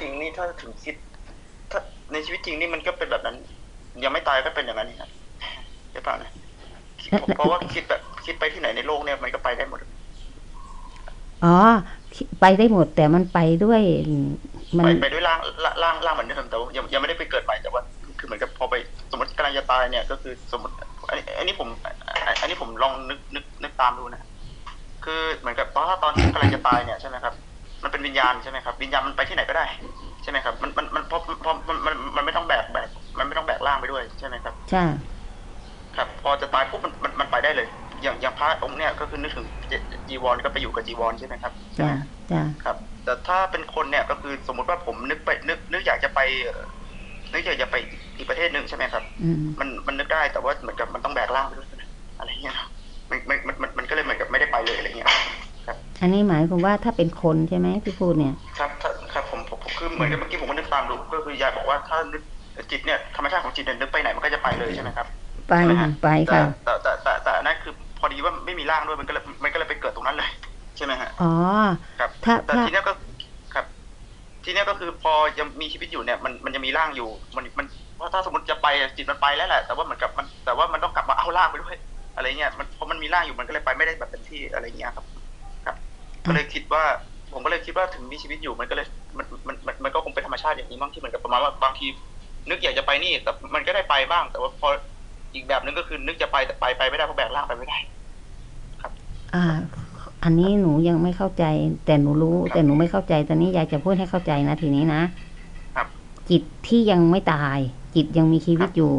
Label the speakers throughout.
Speaker 1: จริงนี่ถ้าถึงคิด ถ้าในชีวิตจริงนี่มันก็เป็นแบบนั้น ยังไม่ตายก็เป็นอย่างนั้นนี่ครับใช่ป่ะนะเพราะว่าคิดแบบคิดไปที่ไหนในโลกเนี่ยมันก็ไปได้หมด
Speaker 2: อ๋อ ไปได้หมด แต่มันไปด้วย มัน
Speaker 1: ไปไปด้วยร่างร่างร่างเหมือนเดิมแต่ว่ายังยังไม่ได้ไปเกิดใหม่แต่ว่า คือเหมือนกับพอไปสมมติกำลังจะตายเนี่ย ก็คือสมมติอันนี้อันนี้ผม อันนี้ผมลองนึกนึกนึกตามดูนะคือเหมือนกับตอนถ้าตอนที่กำลังจะตายเนี่ยใช่ไหมครับ มันเป็นวิญญาณใช่ไหมครับ วิญญาณมันไปที่ไหนก็ได้ ใช่ไหมครับ มันมันมันเพราะเพราะมันมันมันไม่ต้องแบกแบกมันไม่ต้องแบกร่างไปด้วยใช่ไหมครับ
Speaker 2: ใช่
Speaker 1: ครับ พอจะตายปุ๊บมันมันมันไปได้เลย อย่างอย่างพระองค์เนี่ยก็คือนึกถึงจีวรก็ไปอยู่กับจีวรใช่ไหมครับ
Speaker 2: จ้าจ้า
Speaker 1: ครับ แต่ถ้าเป็นคนเนี่ยก็คือสมมุติว่าผมนึกไปนึกนึกอยากจะไปเอ่อนึกอยากจะไปอีกประเทศหนึ่งใช่ไหมครับ
Speaker 2: อืม
Speaker 1: มันมันนึกได้แต่ว่าเหมือนกับมันต้องแบกร่างไปด้วยนะอะไรเงี้ยครับมันมันมันมันมันก็เลยเหมือนกับไม่ได้ไปเลยอะไรเงี้ย
Speaker 2: อันนี้หมายความว่าถ้าเป็นคนใช่ไหมที่พูดเนี่ย
Speaker 1: ครับถ้าครับผมผมผมคือเหมือนกับเมื่อกี้ผมก็นึกตามดูก็คือยายบอกว่าถ้านึกจิตเนี่ยธรรมชาติของจิตเนี่ยนึกไปไหนมันก็จะไปเลยใช่ไหมครับ
Speaker 2: ไป
Speaker 1: ใช่ไหมฮะ
Speaker 2: ไป
Speaker 1: แต่
Speaker 2: ค่ะ
Speaker 1: แต่แต่แต่แต่อันนั่นคือพอดีว่าไม่มีร่างด้วยมันก็เลยมันก็เลยไปเกิดตรงนั้นเลยใช่ไหมฮะ
Speaker 2: อ๋อ
Speaker 1: ครับ
Speaker 2: ถ้า
Speaker 1: แต่
Speaker 2: ถ้า
Speaker 1: ทีเนี้ยก็ครับ ทีเนี้ยก็คือพอยังมีชีวิตอยู่เนี่ยมันมันยังมีร่างอยู่ มันมันเพราะถ้าสมมติจะไปอะจิตมันไปแล้วแหละแต่ว่าเหมือนกับมันแต่ว่ามันต้องกลับมาเอาร่างไปด้วย อะไรเงี้ยมันเพราะมันมีร่างอยู่มันก็เลยไปไม่ได้แบบเต็มที่อะไรเงี้ยครับครับ ก็เลยคิดว่า ผมก็เลยคิดว่าถึงมีชีวิตอยู่มันก็เลยมันมันมันมันก็คงเป็นธรรมชาติอย่างนี้บ้างที่เหมือนกับประมาณว่าบางทีนึกอยากจะไปนี่ แต่มันก็ได้ไปบ้าง แต่ว่าพออีกแบบนึงก็คือนึกจะไปแต่ไปไปไม่ได้เพราะแบกร่างไปไม่ได้
Speaker 2: อ่า อันนี้หนูยังไม่เข้าใจ แต่หนูรู้ แต่หนูไม่เข้าใจตอนนี้ยายจะพูดให้เข้าใจนะทีนี้นะครับ จิตที่ยังไม่ตาย จิตยังมีชีวิตอยู่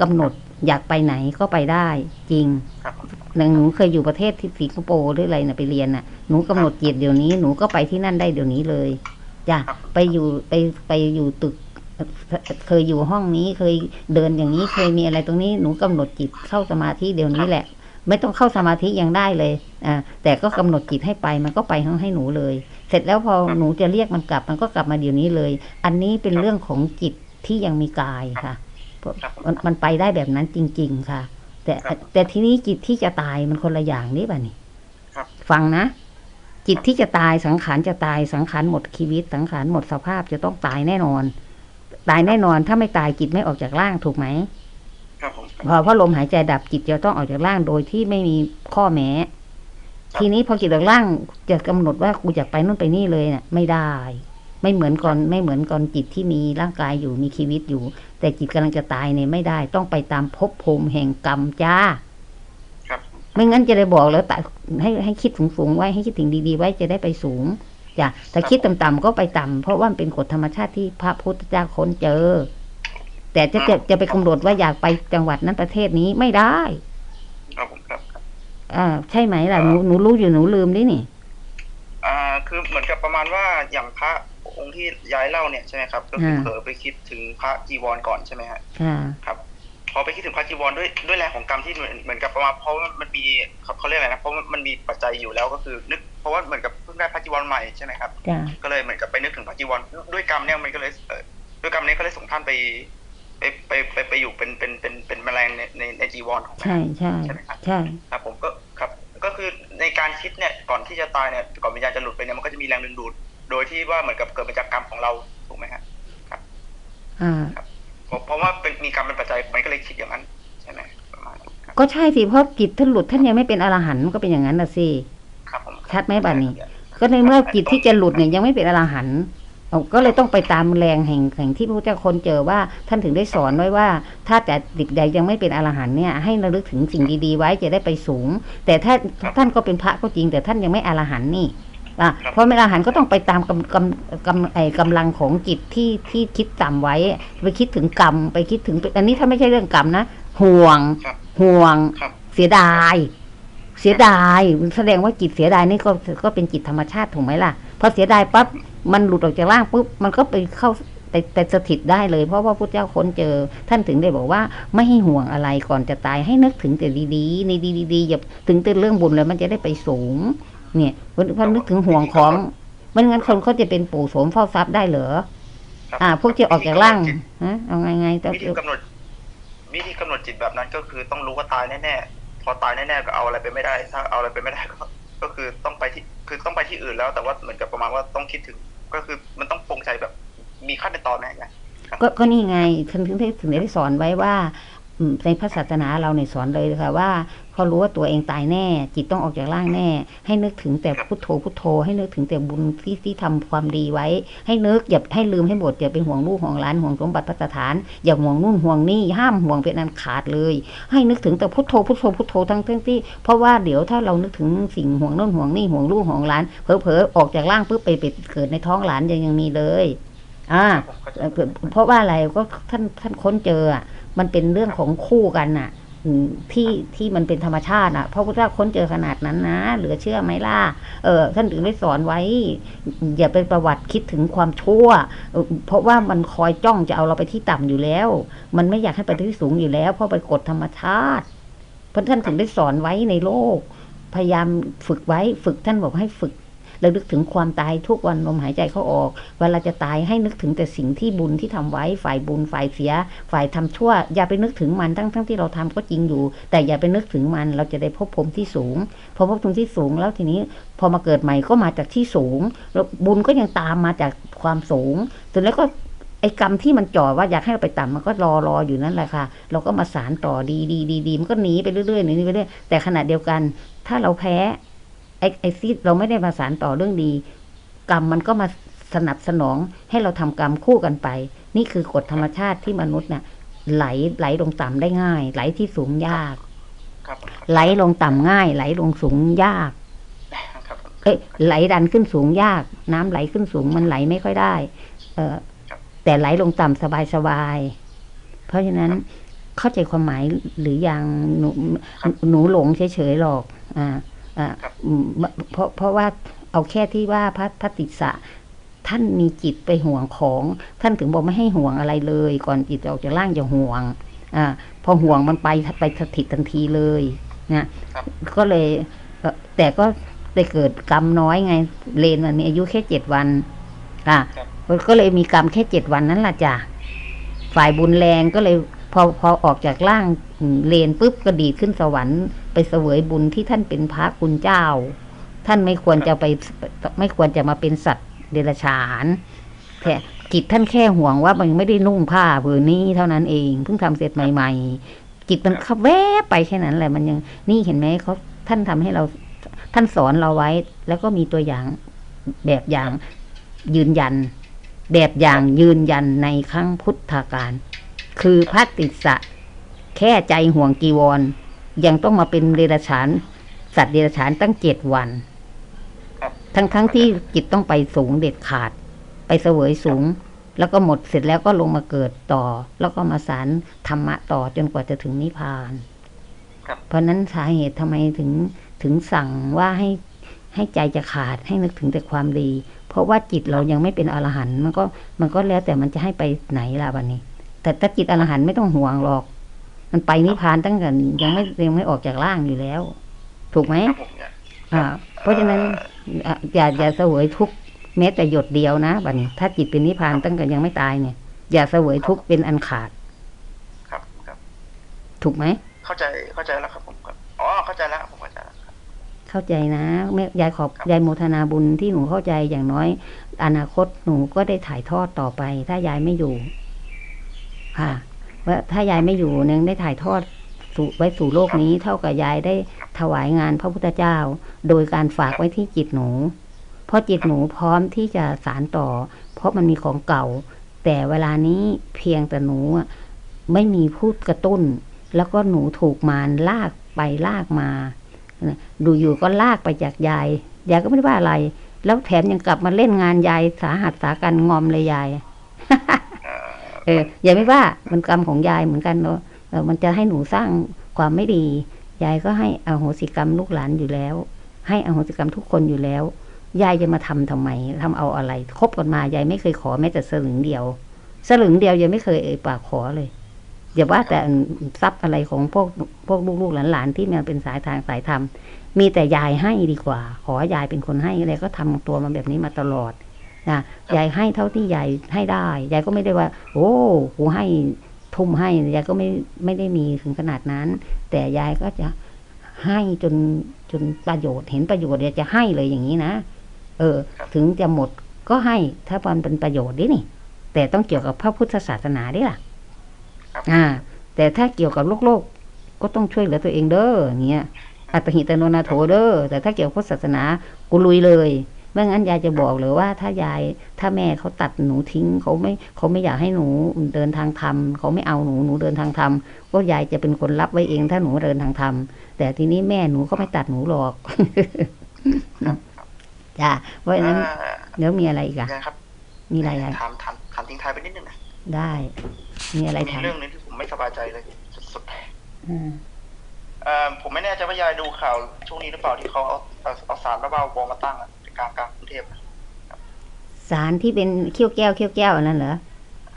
Speaker 2: กำหนดอยากไปไหนก็ไปได้ จริง
Speaker 1: ครับ
Speaker 2: อย่างหนูเคยอยู่ประเทศที่สิงคโปร์หรืออะไรนะไปเรียนน่ะหนูกำหนดจิตเดี๋ยวนี้หนูก็ไปที่นั่นได้เดี๋ยวนี้เลยจ้ะ
Speaker 1: ครับ
Speaker 2: ไปอยู่ไปไปอยู่ตึก เคยอยู่ห้องนี้เคยเดินอย่างนี้เคยมีอะไรตรงนี้หนูกำหนดจิตเข้าสมาธิเดี๋ยวนี้แหละ ไม่ต้องเข้าสมาธิยังได้เลยอ่าแต่ก็กำหนดจิตให้ไปมันก็ไปให้ให้หนูเลย เสร็จแล้วพอหนูจะเรียกมันกลับ มันก็กลับมาเดี๋ยวนี้เลย อันนี้เป็นเรื่องของจิตที่ยังมีกายค่ะ
Speaker 1: ครับ
Speaker 2: มันมันไปได้แบบนั้นจริง ๆ ค่ะ แต่
Speaker 1: ครับ
Speaker 2: แต่ทีนี้จิตที่จะตายมันคนละอย่างนี่ป่ะนี่
Speaker 1: ครับ
Speaker 2: ฟังนะ จิตที่จะตายสังขารจะตายสังขารหมดชีวิต สังขารหมดสภาพจะต้องตายแน่นอน ตายแน่นอนถ้าไม่ตายจิตไม่ออกจากร่างถูกไหม
Speaker 1: ครับผม
Speaker 2: พอพอลมหายใจดับจิตจะต้องออกจากร่างโดยที่ไม่มีข้อแม้ ทีนี้พอจิตออกร่างจะกำหนดว่ากูอยากไปนู่นไปนี่เลยเนี่ยไม่ได้ ไม่เหมือนก่อนไม่เหมือนก่อนจิตที่มีร่างกายอยู่มีชีวิตอยู่ แต่จิตกำลังจะตายเนี่ยไม่ได้ ต้องไปตามภพภูมิแห่งกรรมจ้า
Speaker 1: ครับ
Speaker 2: ไม่งั้นจะได้บอกแล้วแต่ให้ให้คิดสูงๆไว้ให้คิดถึงดีๆไว้จะได้ไปสูงจ้ะแต่คิดต่ำๆก็ไปต่ำเพราะว่ามันเป็นกฎธรรมชาติที่พระพุทธเจ้าค้นเจอ แต่จะจะจะไปกำหนดว่าอยากไปจังหวัดนั้นประเทศนี้ไม่ได้
Speaker 1: ครับผมครับครับ
Speaker 2: อ่าใช่ไหมล่ะหนูหนูรู้อยู่หนูลืมดินี่
Speaker 1: อ่า คือเหมือนกับประมาณว่าอย่างพระ องค์ที่ย้ายเล่าเนี่ยใช่ไหมครับก็คือ
Speaker 2: อ่า
Speaker 1: เผลอไปคิดถึงพระจีวรก่อนใช่ไหมฮะ
Speaker 2: ค่ะ
Speaker 1: ครับพอไปคิดถึงพระจีวรด้วยด้วยแรงของกรรมที่เหมือนเหมือนกับประมาณเพราะว่ามันมีเขาเขาเรียกอะไรนะเพราะว่ามันมีปัจจัยอยู่แล้วก็คือ นึกเพราะว่าเหมือนกับเพิ่งได้พระจีวรใหม่ใช่ไหมครับ
Speaker 2: จ้ะ
Speaker 1: ก็เลยเหมือนกับไปนึกถึงพระจีวรด้วยกรรมเนี่ยมันก็เลยเอ่อด้วยกรรมนี้ก็เลยส่งท่านไปไปไปไปไปอยู่เป็นเป็นเป็นเป็นแมลงในในในจีวรของท่าน
Speaker 2: ใช่ใช่
Speaker 1: ใช่ไหมครับ
Speaker 2: ใช่
Speaker 1: ครับผมก็ครับ ก็คือในการคิดเนี่ยก่อนที่จะตายเนี่ยก่อนวิญญาณจะหลุดไปเนี่ยมันก็จะมีแรงดึงดูด โดยที่ว่าเหมือนกับเกิดมาจากกรรมของเราถูกไหมฮะ
Speaker 2: อ่า
Speaker 1: เพราะเพราะว่าเป็นมีกรรมเป็นปัจจัยมันก็เลยคิดอย่างนั้นใช่ไหมประมาณนั้นครับ
Speaker 2: ก็ใช่สิเพราะจิตท่านหลุดท่านยังไม่เป็นอรหันต์มันก็เป็นอย่างนั้นนะสิ
Speaker 1: ครับผม
Speaker 2: ชัดไหมบัดนี้ ก็ในเมื่อจิตที่จะหลุดเนี่ยยังไม่เป็นอรหันต์เอาก็เลยต้องไปตามแรงแห่งแห่งที่พระพุทธเจ้าคนเจอว่าท่านถึงได้สอนไว้ว่า ถ้าแต่ดิบใดยังไม่เป็นอรหันต์เนี่ยให้ระลึกถึงสิ่งดีๆไว้จะได้ไปสูง แต่ถ้าท่านก็เป็นพระก็จริง แต่ท่านยังไม่อรหันต์นี่ อะเพราะไม่อรหันต์ก็ต้องไปตามกำกำกำไอ้กำลังของจิตที่ที่คิดต่ำไว้ ไปคิดถึงกรรมไปคิดถึงอันนี้ถ้าไม่ใช่เรื่องกรรมนะห่วง
Speaker 1: ครับ
Speaker 2: ห่วง
Speaker 1: ครับ
Speaker 2: เสียดาย เสียดายแสดงว่าจิตเสียดายนี่ก็ก็เป็นจิตธรรมชาติถูกไหมล่ะพอเสียดายปั๊บมันหลุดออกจากร่างปุ๊บมันก็ไปเข้าไปไปสถิตได้เลยเพราะว่าพระเจ้าค้นเจอ ท่านถึงได้บอกว่าไม่ให้ห่วงอะไรก่อนจะตายให้นึกถึงแต่ดีๆในดีๆอย่าถึงแต่เรื่องบุญเลยมันจะได้ไปสูง เนี่ยเพราะเพราะนึกถึงห่วงของไม่งั้นคนเขาจะเป็นปู่โสมเฝ้าทรัพย์ได้เหรอ
Speaker 1: ครับ
Speaker 2: อ่า พวกที่ออกจากร่างฮะเอาไงไงต้อง
Speaker 1: วิธีกำหนดวิธีกำหนดจิตแบบนั้นก็คือต้องรู้ว่าตายแน่ๆพอตายแน่ๆก็เอาอะไรไปไม่ได้ ถ้าเอาอะไรไปไม่ได้ก็ก็คือต้องไปที่คือต้องไปที่อื่นแล้วแต่ว่าเหมือนกับประมาณว่าต้องคิดถึง ก็คือมันต้องปรงใจแบบมีขั้นเป็นตอนไหมอาจารย์
Speaker 2: ก็ก็นี่ไงถึงถึงได้ถึงได้สอนไว้ว่าอืม ในพระศาสนาเราเนี่ยสอนเลยค่ะว่าพอรู้ว่าตัวเองตายแน่ จิตต้องออกจากร่างแน่ ให้นึกถึงแต่พุทโธพุทโธ ให้นึกถึงแต่บุญที่ที่ทำความดีไว้ ให้นึกอย่าให้ลืมให้หมดอย่าไปห่วงลูกห่วงหลานห่วงสมบัติพัฒฐาน อย่าห่วงนู่นห่วงนี่ห้ามห่วงเป็นอันขาดเลย ให้นึกถึงแต่พุทโธพุทโธพุทโธทั้งทั้งที่ เพราะว่าเดี๋ยวถ้าเรานึกถึงสิ่งห่วงนู่นห่วงนี่ห่วงลูกห่วงหลานเผลอๆออกจากร่างปุ๊บไปไปเกิดในท้องหลานยังยังมีเลย อ่า
Speaker 1: เพ
Speaker 2: ราะว่าอะไรก็ท่านท่านค้นเจออะมันเป็นเรื่องของคู่กันน่ะที่ที่มันเป็นธรรมชาติอะเพราะพุทธเจ้าค้นเจอขนาดนั้นนะเหลือเชื่อไหมล่ะเออท่านถึงได้สอนไว้ อย่าเป็นประวัติคิดถึงความชั่ว เพราะว่ามันคอยจ้องจะเอาเราไปที่ต่ำอยู่แล้ว มันไม่อยากให้ไปที่สูงอยู่แล้ว เพราะไปกฎธรรมชาติเพราะท่านถึงได้สอนไว้ในโลก พยายามฝึกไว้ฝึกท่านบอกให้ฝึก ระลึกถึงความตายทุกวันลมหายใจเข้าออก เวลาจะตายให้นึกถึงแต่สิ่งที่บุญที่ทำไว้ฝ่ายบุญฝ่ายเสีย ฝ่ายทำชั่ว อย่าไปนึกถึงมันทั้งทั้งที่เราทำก็จริงอยู่ แต่อย่าไปนึกถึงมันเราจะได้พบภูมิที่สูงพอพบภูมิที่สูงแล้วทีนี้พอมาเกิดใหม่ก็มาจากที่สูงแล้วบุญก็ยังตามมาจากความสูงเสร็จแล้วก็ไอ้กรรมที่มันจ่อว่าอยากให้เราไปต่ำมันก็รอรออยู่นั่นแหละค่ะ เราก็มาสารต่อดีดีดีดีมันก็หนีไปเรื่อยๆหนีไปเรื่อยแต่ขณะเดียวกัน ถ้าเราแพ้ ไอ้ไอ้ซีเราไม่ได้มาสารต่อเรื่องดี กรรมมันก็มาสนับสนองให้เราทำกรรมคู่กันไป นี่คือกฎธรรมชาติที่มนุษย์เนี่ยไหลไหลลงต่ำได้ง่าย ไหลที่สูงยาก ไหลลงต่ำง่าย ไหลลงสูงยากเอ้ยไหลดันขึ้นสูงยาก น้ำไหลขึ้นสูงมันไหลไม่ค่อยได้ เออแต่ไหลลงต่ำสบายสบายๆเพราะฉะนั้นเข้าใจความหมายหรือยังหนูหนูหลงเฉยๆหรอก อ่า เพราะเพราะว่าเอาแค่ที่ว่าพระพระติสสะท่านมีจิตไปห่วงของท่านถึงบอกไม่ให้ห่วงอะไรเลย ก่อนจิตจะออกจากร่างจะห่วงอ่าพอห่วงมันไปไปสถิตทันทีเลยนะก็เลยเอ่อแต่ก็ได้เกิดกรรมน้อยไง เลนมันมีอายุแค่เจ็ดวันอะก็เลยมีกรรมแค่เจ็ดวันนั้นล่ะจ้ะฝ่ายบุญแรงก็เลยพอพอออกจากร่างอืมเลนปุ๊บก็ดีดขึ้นสวรรค์ ไปเสวยบุญที่ท่านเป็นพระคุณเจ้า ท่านไม่ควรจะไปไม่ควรจะมาเป็นสัตว์เดรัจฉานแต่จิตท่านแค่ห่วงว่ามันไม่ได้นุ่งผ้าผืนนี้เท่านั้นเองเพิ่งทำเสร็จใหม่ ๆ จิตมันขับแวบไปแค่นั้นแหละมันยังนี่เห็นไหมเขาท่านทำให้เราท่านสอนเราไว้ แล้วก็มีตัวอย่างแบบอย่างยืนยัน แบบอย่างยืนยันในครั้งพุทธกาลคือพระติสสะแค่ใจห่วงกีวร ยังต้องมาเป็นเดรัจฉาน สัตว์เดรัจฉานตั้งเจ็ดวัน
Speaker 1: ครับ
Speaker 2: ทั้งทั้งที่จิตต้องไปสูงเด็ดขาด ไปเสวยสูง แล้วก็หมดเสร็จแล้วก็ลงมาเกิดต่อ แล้วก็มาสารธรรมะต่อจนกว่าจะถึงนิพพาน
Speaker 1: ครับ
Speaker 2: เพราะนั้นสาเหตุทำไมถึงถึงสั่งว่าให้ให้ใจจะขาดให้นึกถึงแต่ความดี เพราะว่าจิตเรายังไม่เป็นอรหันต์มันก็มันก็แล้วแต่มันจะให้ไปไหนล่ะวันนี้ แต่ถ้าจิตอรหันต์ไม่ต้องห่วงหรอก มันไปนิพพานตั้งแต่ยังไม่ยังไม่ออกจากร่างอยู่แล้ว ถูกไหม
Speaker 1: ครับผมเนี่ย
Speaker 2: อ่า เพราะฉะนั้นอะอย่าอย่าเสวยทุกข์แม้แต่หยดเดียวนะบัดนี้ถ้าจิตเป็นนิพพานตั้งแต่ยังไม่ตายเนี่ย อย่าเสวยทุกข์เป็นอันขาด
Speaker 1: ครับครับ
Speaker 2: ถูกไหม
Speaker 1: เข้าใจเข้าใจแล้วครับผมครับอ๋อเข้าใจแล้วผมเข้าใจแล้วครับ
Speaker 2: เข้าใจนะแม่ยายขอบยายโมทนาบุญที่หนูเข้าใจอย่างน้อย อนาคตหนูก็ได้ถ่ายทอดต่อไป ถ้ายายไม่อยู่ค่ะ ว่าถ้ายายไม่อยู่ยังได้ถ่ายทอดสู่ไว้สู่โลกนี้ เท่ากับยายได้ถวายงานพระพุทธเจ้า โดยการฝากไว้ที่จิตหนู เพราะจิตหนูพร้อมที่จะสารต่อ เพราะมันมีของเก่า แต่เวลานี้เพียงแต่หนูอะไม่มีพูดกระตุ้น แล้วก็หนูถูกมารลากไปลากมา ดูอยู่ก็ลากไปจากยาย ยายก็ไม่ได้ว่าอะไร แล้วแถมยังกลับมาเล่นงานยายสาหัสสากันงอมเลยยาย
Speaker 1: เอ่อ
Speaker 2: ยายไม่ว่ามันกรรมของยายเหมือนกันเนาะมันจะให้หนูสร้างความไม่ดี ยายก็ให้อโหสิกรรมลูกหลานอยู่แล้ว ให้อโหสิกรรมทุกคนอยู่แล้ว ยายจะมาทำทำไมทำเอาอะไร คบกันมายายไม่เคยขอแม้แต่สลึงเดียว สลึงเดียวยายไม่เคยเอ่ยปากขอเลยอย่าว่าแต่ทรัพย์อะไรของพวกพวกลูกหลานๆที่มันเป็นสายทางสายธรรมมีแต่ยายให้ดีกว่า ขอยายเป็นคนให้อะไรก็ทำตัวมาแบบนี้มาตลอด นะยายให้เท่าที่ยายให้ได้ยายก็ไม่ได้ว่า โอ้กูให้ทุ่มให้ยายก็ไม่ไม่ได้มีถึงขนาดนั้น แต่ยายก็จะให้จนจนประโยชน์เห็นประโยชน์ยายจะให้เลยอย่างนี้นะเออ ถึงจะหมดก็ให้ถ้ามันเป็นประโยชน์ดินี่ แต่ต้องเกี่ยวกับพระพุทธศาสนาด้วยล่ะ
Speaker 1: ครับ
Speaker 2: อ่า แต่ถ้าเกี่ยวกับโลกโลกก็ต้องช่วยเหลือตัวเองเด้ออย่างเงี้ยอัตหิตโนนาโถเด้อแต่ถ้าเกี่ยวกับพุทธศาสนากูลุยเลย ไม่งั้นยายจะบอกเลยว่าถ้ายายถ้าแม่เขาตัดหนูทิ้งเขาไม่เขาไม่อยากให้หนูเดินทางธรรมเขาไม่เอาหนูหนูเดินทางธรรมก็ยายจะเป็นคนรับไว้เอง ถ้าหนูเดินทางธรรมแต่ทีนี้แม่หนูก็ไม่ตัดหนูหรอกจ้าเพราะฉะนั้น
Speaker 1: อ่า
Speaker 2: เดี๋ยวมีอะไรอีกอะ
Speaker 1: ยังครับ
Speaker 2: มีอะไรอะ
Speaker 1: ถามถามถามทิ้งท้ายไปนิดนึงนะ
Speaker 2: ได้ มีอะไร
Speaker 1: มี
Speaker 2: ถาม
Speaker 1: เรื่องหนึงที่ผมไม่สบายใจเลยสุด
Speaker 2: อืม
Speaker 1: ๆเอ่อผมไม่แน่ใจว่ายายดูข่าวช่วงนี้หรือเปล่าที่เขาเอาเอาเอาสารระเบ้าบอมาตั้งอะ กลางกลางกรุงเทพนะ
Speaker 2: สารที่เป็นเขี้ยวแก้วเขี้ยวแก้วอันนั่นเหรอ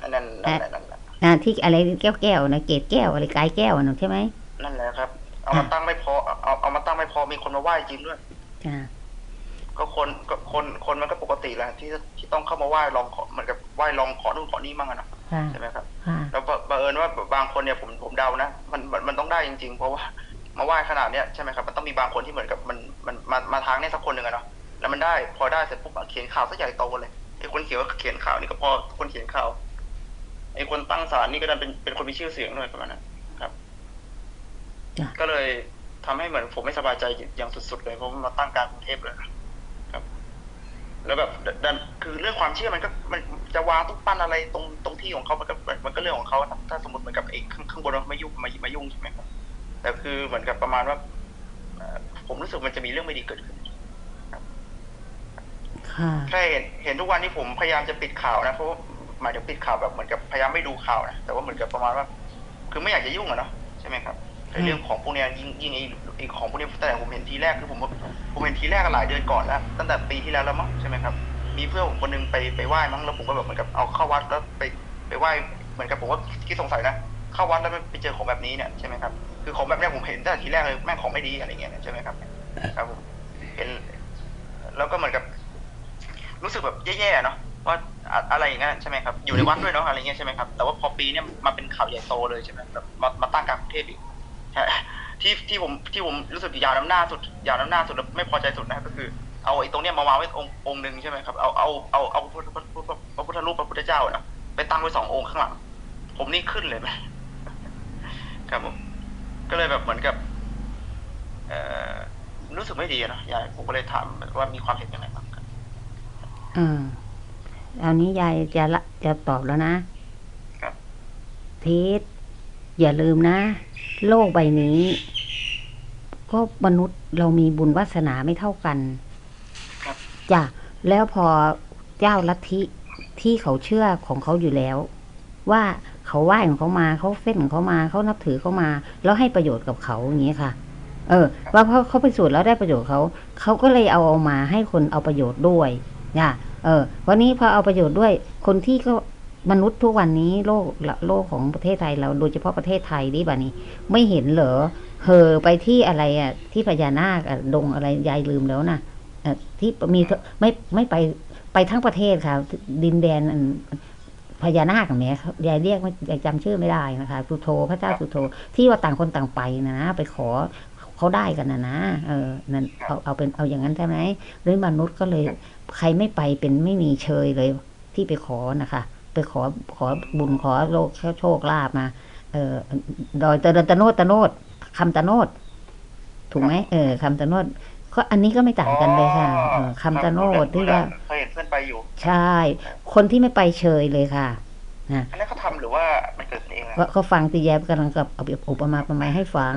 Speaker 1: อันนั้นนั่นแหละนั่นแหละ
Speaker 2: อ่าที่อะไรแก้วแก้วนะเกตแก้วอะไรกายแก้วน่ะใช่ไหม
Speaker 1: นั่นแหละครับ เอามาตั้งไม่พอเอาเอามาตั้งไม่พอมีคนมาไหว้จริงด้วย
Speaker 2: จ้า
Speaker 1: ก็คนก็คนคนมันก็ปกติแหละที่ที่ต้องเข้ามาไหว้ลองขอเหมือนกับไหว้ลองขอนู่นขอนี่มั่งอะเนาะ
Speaker 2: ค่ะ
Speaker 1: ใช่ไหมครับ
Speaker 2: ค่ะ
Speaker 1: แล้วบับังเอิญว่าบางคนเนี่ยผมผมเดานะมันมันมันต้องได้จริง ๆ เพราะว่ามาไหว้ขนาดเนี้ยใช่ไหมครับมันต้องมีบางคนที่เหมือนกับมันมันมามาทางเนี่ยสักคนหนึ่งอะเนาะ แล้วมันได้ พอได้เสร็จปุ๊บอะเขียนข่าวซะใหญ่โตเลยไอ้คนเขียนว่าเขียนข่าวนี่ก็พอคนเขียนข่าวไอ้คนตั้งศาลนี่ก็ดันเป็นเป็นคนมีชื่อเสียงด้วยประมาณนั้นครับ
Speaker 2: จ้ะ
Speaker 1: ก็เลยทำให้เหมือนผมไม่สบายใจอย่างสุดๆเลยเพราะมันมาตั้งกลารกรุงเทพเลยครับ แล้วแบบดันคือเรื่องความเชื่อมันก็มันจะวางตุ๊กปั้นอะไรตรงตรงที่ของเขามันก็มันก็เรื่องของเขานะถ้าสมมติเหมือนกับไอ้ข้างข้างบนเขาไม่ยุ่งมามายุ่งใช่ไหมครับแต่คือเหมือนกับประมาณว่าเอ่อผมรู้สึกมันจะมีเรื่องไม่ดีเกิดขึ้น
Speaker 2: ค่ะ
Speaker 1: แค่เห็นเห็นทุกวันนี้ผมพยายามจะปิดข่าวนะเพราะว่าหมายถึงปิดข่าวแบบเหมือนกับพยายามไม่ดูข่าวนะแต่ว่าเหมือนกับประมาณว่า คือไม่อยากจะยุ่งอะเนาะใช่ไหมครับไอ้เรื่องของพวกเนี้ยยิ่งยิ่งไอ้ของพวกนี้ตั้งแต่ผมเห็นทีแรกคือผมผมเห็นทีแรกหลายเดือนก่อนแล้วตั้งแต่ปีที่แล้วแล้วมั้งใช่ไหมครับมีเพื่อนผมคนหนึงไปไปไหว้มั้งแล้วผมก็แบบเหมือนกับเอาเข้าวัดแล้วไปไปไหว้เหมือนกับผมว่าคิดสงสัยนะเข้าวัดแล้วไปเจอของแบบนี้เนี่ยใช่ไหมครับคือของแบบเนี้ยผมเห็นตั้งแต่ทีแรกเลยแม่งของไม่ดีอะไรเงี้ยใช่ไหมครับครับผมเห็นแล้วก็เหมือนกับ รู้สึกแบบแย่ๆเนาะว่าอะไรอย่างเงี้ยใช่ไหมครับอยู่ในวัดด้วยเนาะอะไรเงี้ยใช่ไหมครับแต่ว่าพอปีเนี้ยมาเป็นข่าวใหญ่โตเลยใช่ไหมแบบมามาตั้งกลางประเทศอีกที่ที่ผมที่ผมรู้สึกยาวน้ำหน้าสุดยาวน้ำหน้าสุดแล้วไม่พอใจสุดนะก็คือ เอาไอ้ตรงเนี้ยมาวางไว้องค์องค์หนึ่งใช่ไหมครับเอาเอาเอาเอาพระพุทธพระพุทธรูปพระพุทธเจ้าเนาะไปตั้งไว้สององค์ข้างหลังผมนี่ขึ้นเลยไหมครับผมก็เลยแบบเหมือนกับ เอ่อรู้สึกไม่ดีเนาะยายผมก็เลยถามว่ามีความเห็นยังไงบ้างครับ
Speaker 2: อ่าเอานี้ยายจะละจะตอบแล้วนะ
Speaker 1: ครับ
Speaker 2: พีทอย่าลืมนะ โลกใบนี้ ก็มนุษย์เรามีบุญวาสนาไม่เท่ากัน
Speaker 1: ครับ
Speaker 2: จ้ะ แล้วพอเจ้าลัทธิที่เขาเชื่อของเขาอยู่แล้ว ว่าเขาไหว้ของเขามาเขาเส้นของเขามาเขานับถือเขามา แล้วให้ประโยชน์กับเขาอย่างนี้ค่ะ เออ ว่าเขาเขาไปสูตรแล้วได้ประโยชน์เขาเขาก็เลยเอาเอามาให้คนเอาประโยชน์ด้วย จ้ะเออวันนี้พอเอาประโยชน์ด้วยคนที่ก็มนุษย์ทุกวันนี้โลกโลกของประเทศไทยเราโดยเฉพาะประเทศไทยนี่บ้านี้ ไม่เห็นเหรอเหอไปที่อะไรอะ ที่พญานาคอะดงอะไรยายลืมแล้วนะเอ่อที่มีไม่ไม่ไปไปทั้งประเทศค่ะ ดินแดนพญานาคอย่างนี้ยยายเรียกไม่ยายจำชื่อไม่ได้นะคะสุโธพระเจ้าสุโธที่ว่าต่างคนต่างไปนะนะไปขอ เขาได้กันนะนะเออนั่นเอาเอาเป็นเอาอย่างนั้นใช่ไหมหรือมนุษย์ก็เลย ใครไม่ไปเป็นไม่มีเชยเลยที่ไปขอนะคะ ไปขอขอบุญขอโลกโชคลาภมา เออดอยตะเดินตะโนดตะโนดคำตะโนดถูกไหมเออคำตะโนดก็อันนี้ก็ไม่ต่างกันเลยค่ะเออคำตะโนดที่ว่า
Speaker 1: เคยเห็นเพื่อนไปอยู่
Speaker 2: ใช่ คนที่ไม่ไปเชยเลยค่ะ
Speaker 1: อันนั้นเขาทำหรือว่ามันเกิดขึ้นเองนะ
Speaker 2: ก็ก็ฟังตีแยบกำลังกับเอาอุปมาประไมยให้ฟัง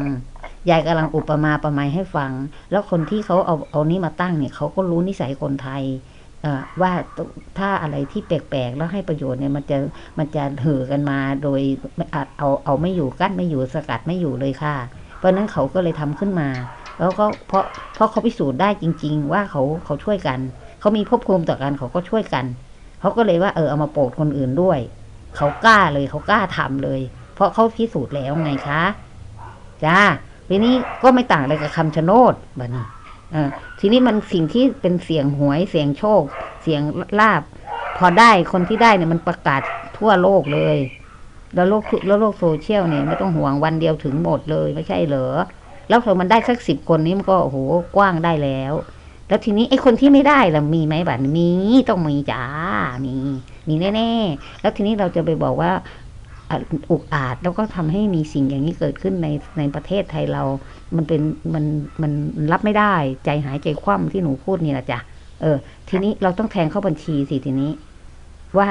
Speaker 2: ยายกำลังอุปมาประไมยให้ฟัง แล้วคนที่เขาเอาเอานี้มาตั้งเนี่ยเขาก็รู้นิสัยคนไทยว่าถ้าอะไรที่แปลกๆ แล้วให้ประโยชน์เนี่ยมันจะมันจะเหือกันมาโดยอาจเอาเอาไม่อยู่กั้นไม่อยู่สกัดไม่อยู่เลยค่ะ เพราะนั้นเขาก็เลยทำขึ้นมา แล้วก็เพราะเพราะเขาพิสูจน์ได้จริง ๆ ว่าเขาเขาช่วยกัน เขามีภพภูมิต่อกันเขาก็ช่วยกัน เขาก็เลยว่าเออเอามาโปรดคนอื่นด้วย เขากล้าเลยเขากล้าทำเลย เพราะเขาพิสูจน์แล้วไงคะจ้า ทีนี้ก็ไม่ต่างอะไรกับคำชะโนดบัดนี้ทีนี้มันสิ่งที่เป็นเสียงหวยเสียงโชค เสียงลาบ พอได้คนที่ได้เนี่ยมันประกาศทั่วโลกเลย แล้วโลกแล้วโลกโซเชียลเนี่ยไม่ต้องห่วงวันเดียวถึงหมดเลยไม่ใช่เหรอแล้วพอมันได้สักสิบคนนี้มันก็โอ้โหกว้างได้แล้ว แล้วทีนี้ไอ้คนที่ไม่ได้ล่ะมีไหมบัดนี้มีต้องมีจ้ามีมีแน่ๆแล้วทีนี้เราจะไปบอกว่า อะอุกอาจแล้วก็ทำให้มีสิ่งอย่างนี้เกิดขึ้นในในประเทศไทยเรา มันเป็นมันมันรับไม่ได้ใจหายใจคว่ำที่หนูพูดนี่แหละจ้ะเออ ทีนี้เราต้องแทงเข้าบัญชีสิทีนี้ ว่า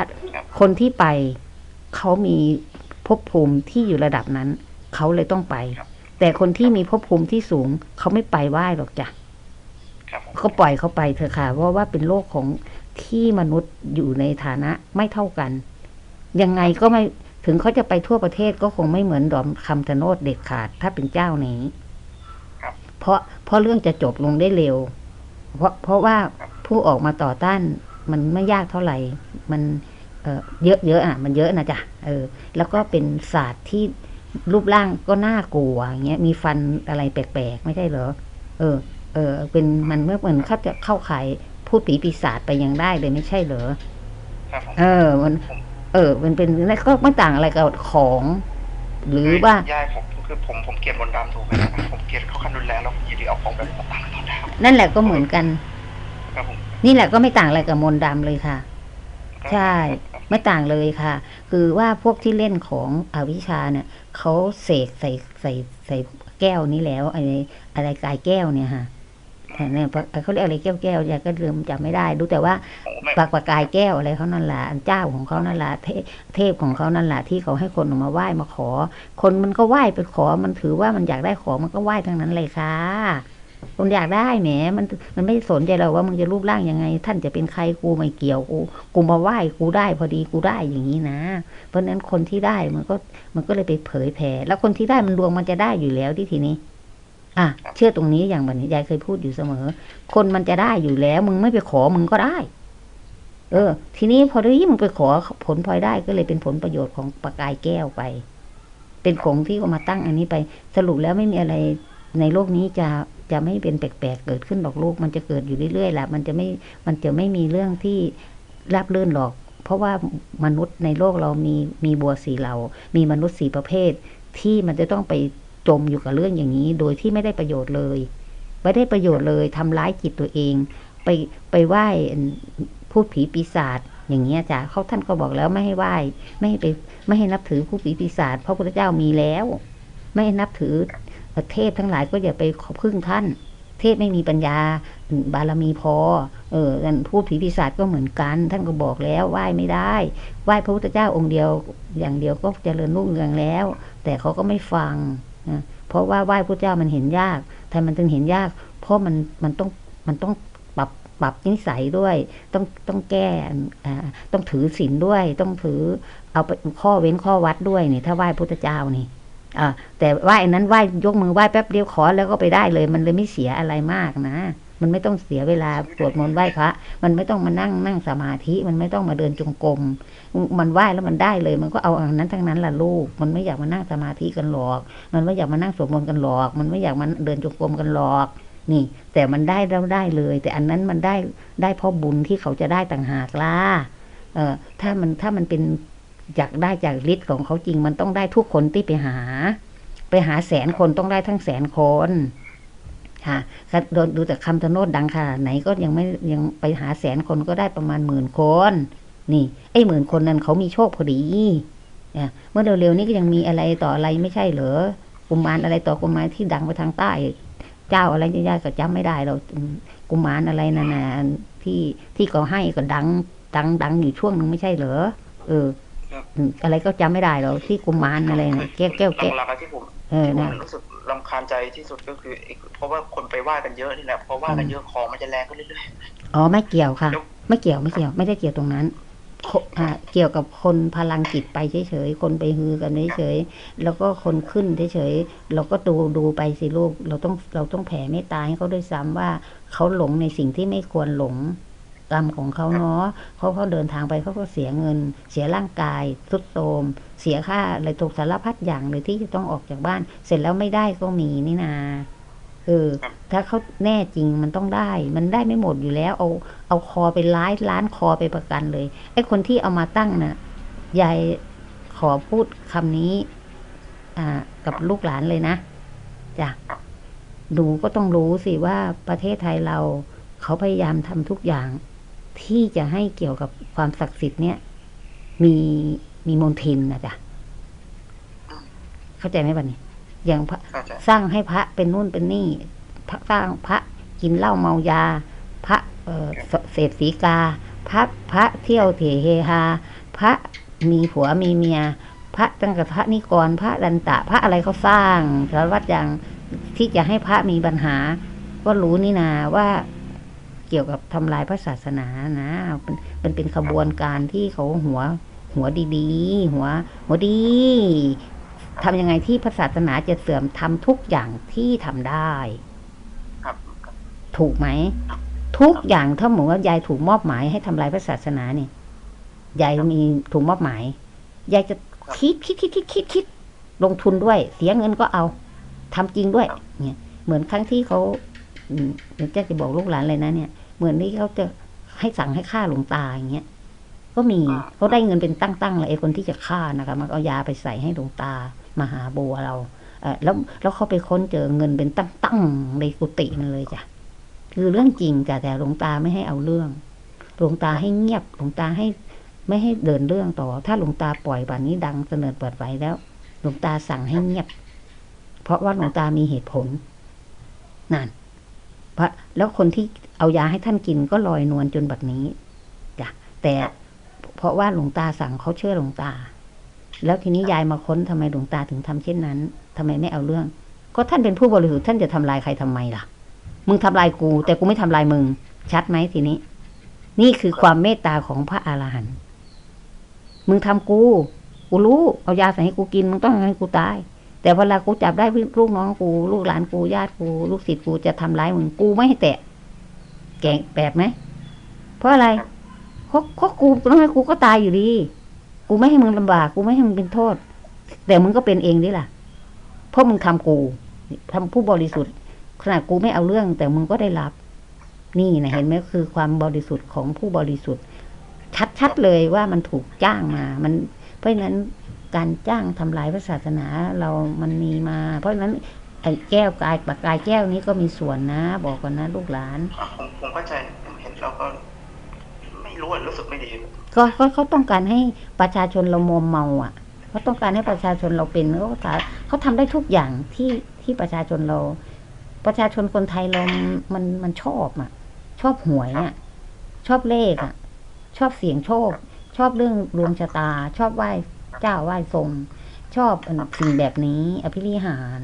Speaker 2: คนที่ไปเขามีภพภูมิที่อยู่ระดับนั้น เขาเลยต้องไป
Speaker 1: ครับ
Speaker 2: แต่คนที่มีภพภูมิที่สูง เขาไม่ไปไหว้หรอกจ้ะ
Speaker 1: ครับผม
Speaker 2: ก็ปล่อยเขาไปเถอะค่ะเพราะว่าเป็นโลกของที่มนุษย์อยู่ในฐานะไม่เท่ากัน ยังไงก็ไม่ ถึงเขาจะไปทั่วประเทศก็คงไม่เหมือนดอมคำชะโนดเด็ดขาดถ้าเป็นเจ้านี้
Speaker 1: ครับ
Speaker 2: เพราะเพราะเรื่องจะจบลงได้เร็ว เพราะเพราะว่า
Speaker 1: ครับ
Speaker 2: ผู้ออกมาต่อต้าน มันไม่ยากเท่าไหร่ มันเออเยอะเยอะอะ มันเยอะนะจ๊ะเออ แล้วก็เป็นศาสตร์ที่รูปร่างก็น่ากลัวอย่างเงี้ย มีฟันอะไรแปลกๆ ไม่ใช่เหรอ เออ เออ เป็นมันเมื่อเหมือนเขาจะเข้าขายพูดผีปีศาจไปยังได้เลยไม่ใช่เหรอ
Speaker 1: ครับผม
Speaker 2: เออ มัน เออมันเป็นก็ไม่ต่างอะไรกับของ หรือว่า
Speaker 1: ยายผมคือผมผมเกลียดมนต์ดำถูกไหมครับผมเกลียดเขาขั้นรุนแรงแล้วผมยินดีเอาของแบบนี้มาตั้งตอนดาว
Speaker 2: นั่นแหละก็เหมือนกัน
Speaker 1: ครับผม
Speaker 2: นี่แหละก็ไม่ต่างอะไรกับมนต์ดำเลยค่ะ ใช่
Speaker 1: ครับ
Speaker 2: ไม่ต่างเลยค่ะ คือว่าพวกที่เล่นของอวิชชาเนี่ยเขาเสกใส่ใส่ใส่แก้วนี้แล้วอะไรอะไรกายแก้วเนี่ยค่ะแต่ เนี่ยเขาเรียกอะไรแก้วแก้วยายก็ลืมจำไม่ได้ รู้แต่ว่า
Speaker 1: ผมไม่
Speaker 2: ปากปากกายแก้วอะไรเขานั่นแหละอันเจ้าของเขานั่นแหละเทเทพของเขานั่นแหละที่เขาให้คนออกมาไหว้มาขอ คนมันก็ไหว้ไปขอมันถือว่ามันอยากได้ของมันก็ไหว้ทั้งนั้นเลยค่ะคนอยากได้แหมมันมันไม่สนใจเราว่ามึงจะรูปร่างยังไง ท่านจะเป็นใครกูไม่เกี่ยวกูกูมาไหว้กูได้พอดีกูได้อย่างนี้นะ เพราะฉะนั้นคนที่ได้มันก็มันก็เลยไปเผยแผ่แล้วคนที่ได้มันดวงมันจะได้อยู่แล้วที่ทีนี้ อะเชื่อตรงนี้อย่างแบบนี้ยายเคยพูดอยู่เสมอ คนมันจะได้อยู่แล้ว มึงไม่ไปขอมึงก็ได้ เออ ทีนี้พอที่มึงไปขอผลพลอยได้ก็เลยเป็นผลประโยชน์ของประกายแก้วไป เป็นของที่เอามาตั้งอันนี้ไป สรุปแล้วไม่มีอะไรในโลกนี้จะจะไม่เป็นแปลกๆเกิดขึ้นหรอกลูกมันจะเกิดอยู่เรื่อยๆแหละมันจะไม่มันจะไม่มีเรื่องที่ราบรื่นหรอก เพราะว่ามนุษย์ในโลกเรามีมีบัวสีเหล่า มีมนุษย์สีประเภท ที่มันจะต้องไป จมอยู่กับเรื่องอย่างนี้ โดยที่ไม่ได้ประโยชน์เลย ไม่ได้ประโยชน์เลยทำร้ายจิตตัวเอง ไปไปไหว้พูดผีปีศาจอย่างเงี้ยจ้ะเขาท่านก็บอกแล้วไม่ให้ไหว้ไม่ให้ไปไม่ให้นับถือผู้ผีปีศาจเพราะพระพุทธเจ้ามีแล้ว ไม่ให้นับถือเทพทั้งหลายก็อย่าไปขอพึ่งท่าน เทพไม่มีปัญญาบารมีพอ เออท่านพูดผีปีศาจก็เหมือนกัน ท่านก็บอกแล้วไหว้ไม่ได้ไหว้พระพุทธเจ้าองค์เดียว อย่างเดียวก็เจริญรุ่งเรืองแล้ว แต่เขาก็ไม่ฟัง นะเพราะว่าไหว้พระเจ้ามันเห็นยากทำไมมันถึงเห็นยาก เพราะมันมันต้องมันต้องปรับปรับนิสัยด้วย ต้องต้องแก้อ่ต้องถือศีลด้วย ต้องถือเอาไปข้อเว้นข้อวัดด้วยนี่ถ้าไหว้พุทธเจ้านี่แต่ไหว้นั้นไหว้ยกมือไหว้แป๊บเดียวขอแล้วก็ไปได้เลย มันเลยไม่เสียอะไรมากนะ มันไม่ต้องเสียเวลาสวดมนต์ไหว้พระ มันไม่ต้องมานั่งนั่งสมาธิ มันไม่ต้องมาเดินจงกรม มันไหว้แล้วมันได้เลย มันก็เอาอันนั้นทั้งนั้นล่ะลูก มันไม่อยากมานั่งสมาธิกันหรอก มันไม่อยากมานั่งสวดมนต์กันหรอก มันไม่อยากมาเดินจงกรมกันหรอก นี่ แต่มันได้แล้วได้เลย แต่อันนั้นมันได้ได้เพราะบุญที่เขาจะได้ต่างหากล่ะ เออถ้ามันถ้ามันเป็นอยากได้จากฤทธิ์ของเขาจริง มันต้องได้ทุกคนที่ไปหา ไปหาแสนคนต้องได้ทั้งแสนคน ค่ะครับโดนดูแต่คำชะโนดดังขนาดไหนก็ยังไม่ยังไปหาแสนคนก็ได้ประมาณหมื่นคน นี่ ไอ้หมื่นคนนั้นเขามีโชคพอดีเนี่ยเมื่อเร็วๆนี้ก็ยังมีอะไรต่ออะไรไม่ใช่เหรอกุมารอะไรต่อกุมารที่ดังไปทางใต้ เจ้าอะไรยายๆก็จำไม่ได้เรากุมารอะไรนั่นน่ะที่ที่เขาให้ก็ดัง ดังดังอยู่ช่วงหนึ่งไม่ใช่เหรอเอออะไรก็จำไม่ได้เราที่กุมารอะไรนะแก้วแก้วแก้ว
Speaker 1: หลักๆที่ผม
Speaker 2: เออ
Speaker 1: ที่ผ
Speaker 2: นะ
Speaker 1: มรู้สึก รำคาญใจที่สุดก็คือไอ้เพราะว่าคนไปว่ากันเยอะนี่แหละเพราะว่ากันเยอะของมันจะแรงขึ้นเรื่อย
Speaker 2: อ๋อไม่เกี่ยวค่ะ
Speaker 1: เดี๋ยว
Speaker 2: ไม่เกี่ยวไม่เกี่ยว ไม่ได้เกี่ยวตรงนั้นโคอ่าเกี่ยวกับคนพลังจิตไปเฉยๆ คนไปฮือกันเฉยๆ แล้วก็คนขึ้นเฉยๆ เราก็ดูดูไปสิลูก เราต้องเราต้องแผ่เมตตาให้เขาด้วยซ้ำว่าเขาหลงในสิ่งที่ไม่ควรหลงกรรมของเขาเนาะเขาเขาเดินทางไปเขาก็เสียเงิน เสียร่างกายทรุดโทรม เสียค่าอะไรตกสารพัดอย่างเลยที่จะต้องออกจากบ้าน เสร็จแล้วไม่ได้ก็มีนี่นาเออ ถ้าเขาแน่จริงมันต้องได้ มันได้ไม่หมดอยู่แล้ว เอา เอาคอไปล้ายล้านคอไปประกันเลย ไอ้คนที่เอามาตั้งน่ะยายขอพูดคำนี้ อ่า กับลูกหลานเลยนะจ้ะดูก็ต้องรู้สิว่าประเทศไทยเรา เขาพยายามทำทุกอย่าง ที่จะให้เกี่ยวกับความศักดิ์สิทธิ์เนี่ย มี มีมนทินนะจ๊ะเข้าใจไหมบัดนี้ อย่างพระ
Speaker 1: เข้าใจ
Speaker 2: สร้างให้พระเป็นนู่นเป็นนี่พระสร้างพระกินเหล้าเมายา พระเอ่อเสเสพสีกา พระพระเที่ยวเถเฮฮาพระมีผัวมีเมีย พระตั้งแต่พระนิกรพระดันตะ พระอะไรเขาสร้างสารวัตรอย่างที่จะให้พระมีปัญหาก็รู้นี่นาว่าเกี่ยวกับทำลายพระศาสนานะมันมันเป็นขบวนการที่เขาหัว หัวดีๆ หัว หัวดีทำยังไงที่พระศาสนาจะเสื่อมทำทุกอย่างที่ทำได้
Speaker 1: ครับครับ
Speaker 2: ถูกไหม ทุกอย่างถ้าหมูว่ายายถูกมอบหมายให้ทำลายพระศาสนาเนี่ยยายมีถูกมอบหมายยายจะคิดคิดคิดคิดคิดคิดลงทุนด้วย เสียเงินก็เอาทำจริงด้วย เนี่ย เหมือนครั้งที่เขาอืมเดี๋ยวจะจะบอกลูกหลานเลยนะเนี่ย เหมือนที่เขาจะให้สั่งให้ฆ่าหลวงตาอย่างเงี้ย ก็มีเขาได้เงินเป็นตั้งๆเลยไอ้คนที่จะฆ่านะคะมันเอายาไปใส่ให้หลวงตามาหาบัวเราเออแล้วแล้วเขาไปค้นเจอเงินเป็นตั้งๆในกุฏิมันเลยจ้ะคือเรื่องจริงจ้ะแต่หลวงตาไม่ให้เอาเรื่องหลวงตาให้เงียบหลวงตาให้ไม่ให้เดินเรื่องต่อ ถ้าหลวงตาปล่อยป่านนี้ดังเสนอเปิดไฟแล้วหลวงตาสั่งให้เงียบ เพราะว่าหลวงตามีเหตุผลนั่นเพราะแล้วคนที่เอายาให้ท่านกินก็ลอยนวลจนบัดนี้จ้ะแต่ เพราะว่าหลวงตาสั่งเขาเชื่อหลวงตา แล้วทีนี้ยายมาค้นทำไมหลวงตาถึงทำเช่นนั้นทำไมไม่เอาเรื่อง ก็ท่านเป็นผู้บริสุทธิ์ท่านจะทำลายใครทำไมล่ะ มึงทำลายกู แต่กูไม่ทำลายมึง ชัดไหมทีนี้ นี่คือความเมตตาของพระอรหันต์มึงทำกู กูรู้เอายาใส่ให้กูกินมึงต้องให้กูตาย แต่เวลากูจับได้ลูกน้องกู ลูกหลานกูญาติกู ลูกศิษย์กูจะทำร้ายมึงกูไม่ให้แตะแกงแปลกไหมเพราะอะไร เพราะเพราะกูต้องกูก็ตายอยู่ดี กูไม่ให้มึงลำบาก กูไม่ให้มึงเป็นโทษ แต่มึงก็เป็นเองดิล่ะ เพราะมึงทำกูทำผู้บริสุทธิ์ขนาดกูไม่เอาเรื่อง แต่มึงก็ได้รับ นี่นะเห็นไหมคือความบริสุทธิ์ของผู้บริสุทธิ์ ชัดๆเลยว่ามันถูกจ้างมา มัน เพราะฉะนั้นการจ้างทำลายพระศาสนาเรามันมีมา เพราะฉะนั้นไอ้แก้วกายปากกายแก้วนี้ก็มีส่วนนะ บอกก่อนนะลูกหลาน
Speaker 1: ผมเข้าใจเห็นแล้วก็ รู้อะรู้สึกไม่ดี
Speaker 2: ก็เขาเขาต้องการให้ประชาชนเรามัวเมาอะเขาต้องการให้ประชาชนเราเป็นเขาถาเขาทำได้ทุกอย่างที่ที่ประชาชนเรา ประชาชนคนไทยเรามันมันชอบอะ ชอบหวยอะ ชอบเลขอะ ชอบเสียงโชค ชอบเรื่องดวงชะตา ชอบไหว้เจ้าไหว้ทรง ชอบสิ่งแบบนี้ อภิริหาร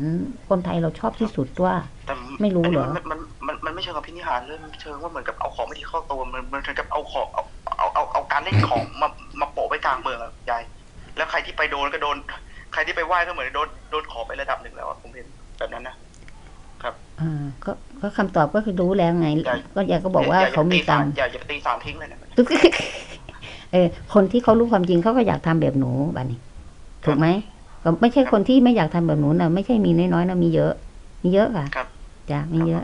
Speaker 2: คนไทยเราชอบที่สุดว่า
Speaker 1: แต่
Speaker 2: ไม่รู้เหรอ
Speaker 1: นนี้มันมันมันมัน ไม่เชิงกับพินิหารเลยมันเชิงว่าเหมือนกับเอาของไม่ดีเข้าตัวมันมันเชิงกับเอาของเอาเอาเอาเอาการเล่นของมามาโปะไว้กลางเมืองอะยายแล้วใครที่ไปโดนก็โดน ใครที่ไปไหว้ก็เหมือนโดนโดนของไประดับหนึ่งแล้วอะผมเห็นแบบนั้นนะ
Speaker 2: อ่าก็ก็คำตอบก็คือรู้แล้วไง
Speaker 1: ใช่
Speaker 2: ก็อยากก็บอกว่า
Speaker 1: ย่
Speaker 2: เขามี
Speaker 1: ตี
Speaker 2: กรรม
Speaker 1: อย่าอย่าไปตีสารทิ้งเลยนะ
Speaker 2: เออคนที่เขารู้ความจริงเขาก็อยากทำแบบหนูบัดนี้ ถูกไหมก็ไม่ใช่คนที่ไม่อยากทำแบบหนูนะไม่ใช่มีน้อยๆนะมีเยอะ มีเยอะค่ะ
Speaker 1: ครับ
Speaker 2: จ้ะมีเยอะ